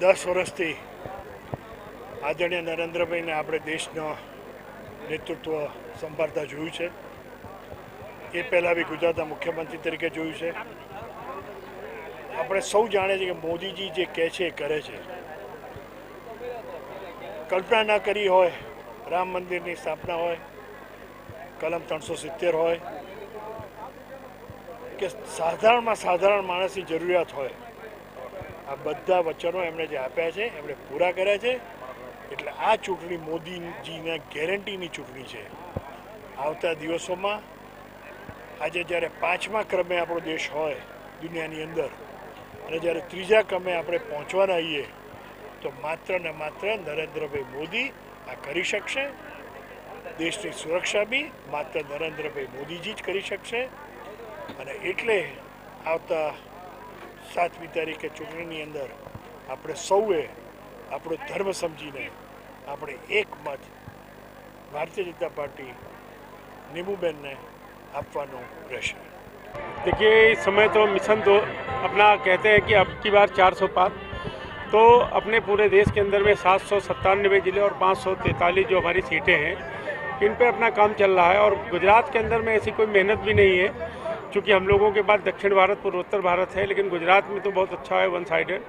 દસ વર્ષથી આદરણીય નરેન્દ્રભાઈને આપણે દેશનો નેતૃત્વ સંભાળતા જોયું છે. એ પહેલાં બી ગુજરાતના મુખ્યમંત્રી તરીકે જોયું છે. આપણે સૌ જાણે છે કે મોદીજી જે કહે છે એ કરે છે. કલ્પના ના કરી હોય, રામ મંદિરની સ્થાપના હોય, કલમ ત્રણસો સિત્તેર હોય, કે સાધારણમાં સાધારણ માણસની જરૂરિયાત હોય આ બધા વચનો એમણે જે આપ્યા છે, એમણે પૂરા કર્યા છે. એટલે આ ચૂંટણી મોદીજીના ગેરંટીની ચૂંટણી છે. આવતા દિવસોમાં, આજે જ્યારે પાંચમા ક્રમે આપણો દેશ હોય દુનિયાની અંદર, અને જ્યારે ત્રીજા ક્રમે આપણે પહોંચવાના આવીએ, તો માત્ર ને માત્ર નરેન્દ્રભાઈ મોદી આ કરી શકશે. દેશની સુરક્ષા બી માત્ર નરેન્દ્રભાઈ મોદીજી જ કરી શકશે. અને એટલે આવતા સાતમી તારીખે ચૂંટણીની અંદર આપણે સૌએ આપણો ધર્મ સમજીને આપણે એક મત ભારતીય જનતા પાર્ટી નીમુબેનને આપવાનું રહેશે देखिए इस समय तो मिशन दो अपना कहते हैं कि अब की बार 400 पार तो अपने पूरे देश के अंदर में सात सौ सत्तानवे जिले और पाँच सौ तैंतालीस जो हमारी सीटें हैं इन पे अपना काम चल रहा है और गुजरात के अंदर में ऐसी कोई मेहनत भी नहीं है क्योंकि हम लोगों के पास दक्षिण भारत पूर्वोत्तर भारत है लेकिन गुजरात में तो बहुत अच्छा है वन साइडेड